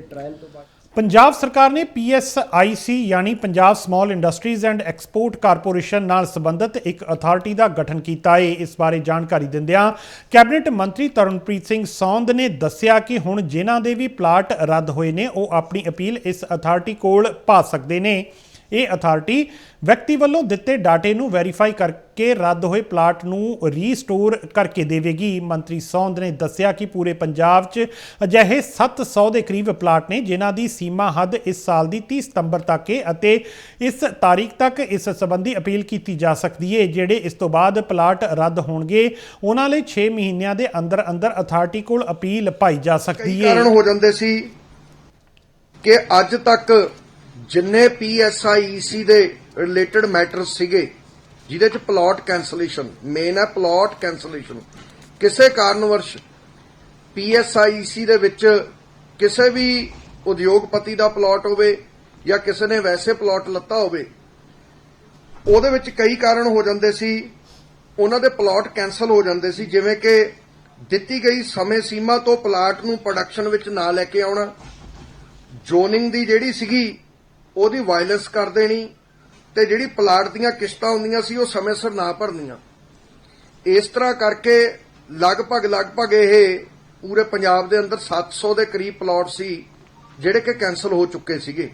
Trial ਤੋਂ ਬਾਅਦ। ਪੰਜਾਬ ਸਰਕਾਰ ਨੇ PSIC ਯਾਨੀ Punjab small industries and export corporation ਨਾਲ ਸੰਬੰਧਿਤ ਇੱਕ ਅਥਾਰਟੀ ਦਾ ਗਠਨ ਕੀਤਾ ਹੈ। ਇਸ ਬਾਰੇ ਜਾਣਕਾਰੀ ਦਿੰਦਿਆਂ ਕੈਬਨਿਟ ਮੰਤਰੀ ਤਰਨਪ੍ਰੀਤ ਸਿੰਘ ਸੌਂਦ ਨੇ ਦੱਸਿਆ ਕਿ ਹੁਣ ਜਿਨ੍ਹਾਂ ਦੇ ਵੀ ਪਲਾਟ ਰੱਦ ਹੋਏ ਨੇ, ਉਹ ਆਪਣੀ ਅਪੀਲ ਇਸ ਅਥਾਰਟੀ ਕੋਲ ਪਾ ਸਕਦੇ ਨੇ। ਇਹ ਅਥਾਰਟੀ ਵਿਅਕਤੀ ਵੱਲੋਂ ਦਿੱਤੇ ਡਾਟੇ ਨੂੰ ਵੈਰੀਫਾਈ ਕਰਕੇ ਰੱਦ ਹੋਏ ਪਲਾਟ ਨੂੰ ਰੀਸਟੋਰ ਕਰਕੇ ਦੇਵੇਗੀ। ਮੰਤਰੀ ਸੌਂਦ ਨੇ ਦੱਸਿਆ ਕਿ ਪੂਰੇ ਪੰਜਾਬ 'ਚ ਅਜਿਹੇ 700 ਦੇ ਕਰੀਬ ਪਲਾਟ ਨੇ ਜਿਨ੍ਹਾਂ ਦੀ ਸੀਮਾ ਹੱਦ ਇਸ ਸਾਲ ਦੀ 30 ਸਤੰਬਰ ਤੱਕ ਹੈ ਅਤੇ ਇਸ ਤਾਰੀਖ ਤੱਕ ਇਸ ਸੰਬੰਧੀ ਅਪੀਲ ਕੀਤੀ ਜਾ ਸਕਦੀ ਹੈ ਜਿਹੜੇ ਇਸ ਤੋਂ ਬਾਅਦ ਪਲਾਟ ਰੱਦ ਹੋਣਗੇ, ਉਹਨਾਂ ਲਈ 6 ਮਹੀਨਿਆਂ ਦੇ ਅੰਦਰ ਅੰਦਰ ਅਥਾਰਟੀ ਕੋਲ ਅਪੀਲ ਪਾਈ ਜਾ ਸਕਦੀ ਹੈ ਕਾਰਨ ਹੋ ਜਾਂਦੇ ਸੀ ਕਿ ਅੱਜ ਤੱਕ ਜਿੰਨੇ ਪੀਐਸਆਈਸੀ ਦੇ ਰਿਲੇਟਡ ਮੈਟਰ ਸੀਗੇ, ਜਿਹਦੇ ਚ ਪਲਾਟ ਕੈਂਸਲੇਸ਼ਨ ਮੇਨ ਹੈ ਪਲਾਟ ਕੈਂਸਲੇਸ਼ਨ। ਕਿਸੇ ਕਾਰਨਵਰਸ਼ ਪੀਐਸਆਈਸੀ ਦੇ ਵਿੱਚ ਕਿਸੇ ਵੀ ਉਦਯੋਗਪਤੀ ਦਾ ਪਲਾਟ ਹੋਵੇ ਜਾਂ ਕਿਸੇ ਨੇ ਵੈਸੇ ਪਲਾਟ ਲੱਤਾ ਹੋਵੇ, ਉਹਦੇ ਵਿੱਚ ਕਈ ਕਾਰਨ ਹੋ ਜਾਂਦੇ ਸੀ। ਉਹਨਾਂ ਦੇ ਪਲਾਟ ਕੈਨਸਲ ਹੋ ਜਾਂਦੇ ਸੀ, ਜਿਵੇਂ ਕਿ ਦਿੱਤੀ ਗਈ ਸਮੇਂ ਸੀਮਾ ਤੋਂ ਪਲਾਟ ਨੂੰ ਪ੍ਰੋਡਕਸ਼ਨ ਵਿੱਚ ਨਾ ਲੈ ਕੇ ਆਉਣਾ ਜ਼ੋਨਿੰਗ ਦੀ ਜਿਹੜੀ ਸੀਗੀ ਉਹਦੀ ਵਾਇਲੈਂਸ ਕਰ ਦੇਣੀ ਤੇ ਜਿਹੜੀ ਪਲਾਟ ਦੀਆਂ ਕਿਸ਼ਤਾਂ ਹੁੰਦੀਆਂ ਸੀ ਉਹ ਸਮੇਂ ਸਿਰ ਨਾ ਭਰਨੀਆਂ। ਇਸ ਤਰ੍ਹਾਂ ਕਰਕੇ ਲਗਭਗ ਲਗਭਗ ਇਹ ਪੂਰੇ ਪੰਜਾਬ ਦੇ ਅੰਦਰ 700 ਦੇ ਕਰੀਬ ਪਲਾਟ ਸੀ, ਜਿਹੜੇ ਕਿ ਕੈਨਸਲ ਹੋ ਚੁੱਕੇ ਸੀਗੇ।